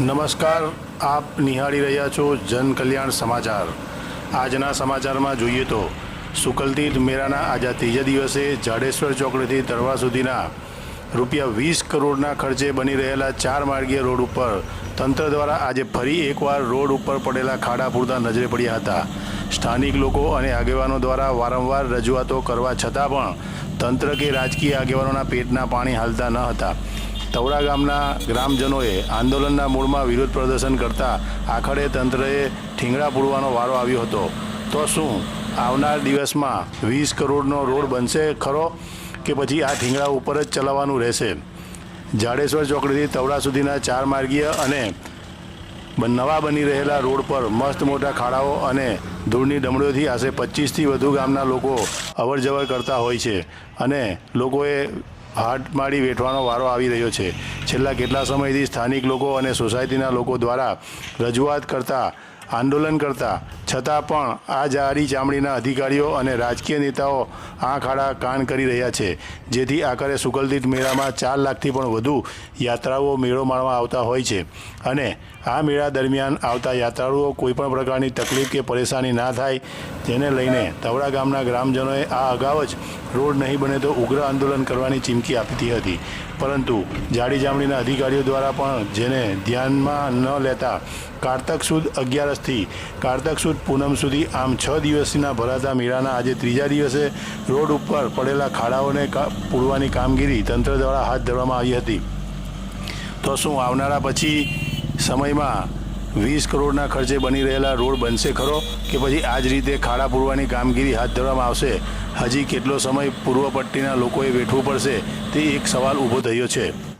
નમસ્કાર, આપ નિહાળી રહ્યા છો જનકલ્યાણ સમાચાર. આજના સમાચારમાં જોઈએ તો, સુકલતીર્થ મેળાના આજે ત્રીજા દિવસે જાડેશ્વર ચોકડીથી તળવા સુધીના રૂપિયા વીસ કરોડના ખર્ચે બની રહેલા ચાર માર્ગીય રોડ ઉપર તંત્ર દ્વારા આજે ફરી એકવાર રોડ ઉપર પડેલા ખાડા પૂરતા નજરે પડ્યા હતા. સ્થાનિક લોકો અને આગેવાનો દ્વારા વારંવાર રજૂઆતો કરવા છતાં પણ તંત્ર કે રાજકીય આગેવાનોના પેટના પાણી હાલતા ન હતા. તવડા ગામના ગ્રામજનોએ આંદોલનના મૂળમાં વિરોધ પ્રદર્શન કરતા આખરે તંત્રએ ઠીંગડા પૂરવાનો વારો આવ્યો હતો. તો શું આવનાર દિવસમાં વીસ કરોડનો રોડ બનશે ખરો કે પછી આ ઠીંગડા ઉપર જ ચલાવવાનું રહેશે? જાડેશ્વર ચોકડીથી તવડા સુધીના ચાર માર્ગીય અને નવા બની રહેલા રોડ પર મસ્ત મોટા ખાડાઓ અને ધૂળની ડમડીઓથી આશરે પચીસથી વધુ ગામના લોકો અવર જવર કરતા હોય છે અને લોકોએ હાટ માડી વેઠવાનો વારો આવી રહ્યો છે. છેલ્લા કેટલા સમયથી સ્થાનિક લોકો અને સોસાયટીના લોકો દ્વારા રજૂઆત કરતા, આંદોલન કરતા છતાં પણ આ જાડી ચામડીના અધિકારીઓ અને રાજકીય નેતાઓ આંખ આડા કાન કરી રહ્યા છે. જેથી આખરે સુકલતીર્થ મેળામાં ચાર લાખથી પણ વધુ યાત્રાઓ મેળો માણવા આવતા હોય છે. અને આ મેળા દરમિયાન આવતા યાત્રાળુઓ કોઈપણ પ્રકારની તકલીફ કે પરેશાની ના થાય, તેને લઈને તવડા ગામના ગ્રામજનોએ આ અગાઉ જ રોડ નહીં બને તો ઉગ્ર આંદોલન કરવાની ચીમકી આપતી હતી. પરંતુ જાડી જામડીના અધિકારીઓ દ્વારા પણ જેને ધ્યાનમાં ન લેતા કારતક સુદ અગિયારસથી કારતક સુદ પૂનમ સુધી આમ છ દિવસના ભરાતા મેળાના આજે ત્રીજા દિવસે રોડ ઉપર પડેલા ખાડાઓને પૂરવાની કામગીરી તંત્ર દ્વારા હાથ ધરવામાં આવી હતી. તો શું આવનારા પછી સમયમાં વીસ કરોડના ખર્ચે બની રહેલા રોડ બનશે ખરો કે પછી આ જ રીતે ખાડા પૂરવાની કામગીરી હાથ ધરવામાં આવશે? હજી કેટલો સમય પૂર્વ પટ્ટીના લોકોએ વેઠવું પડશે? તે એક સવાલ ઊભો થયો છે.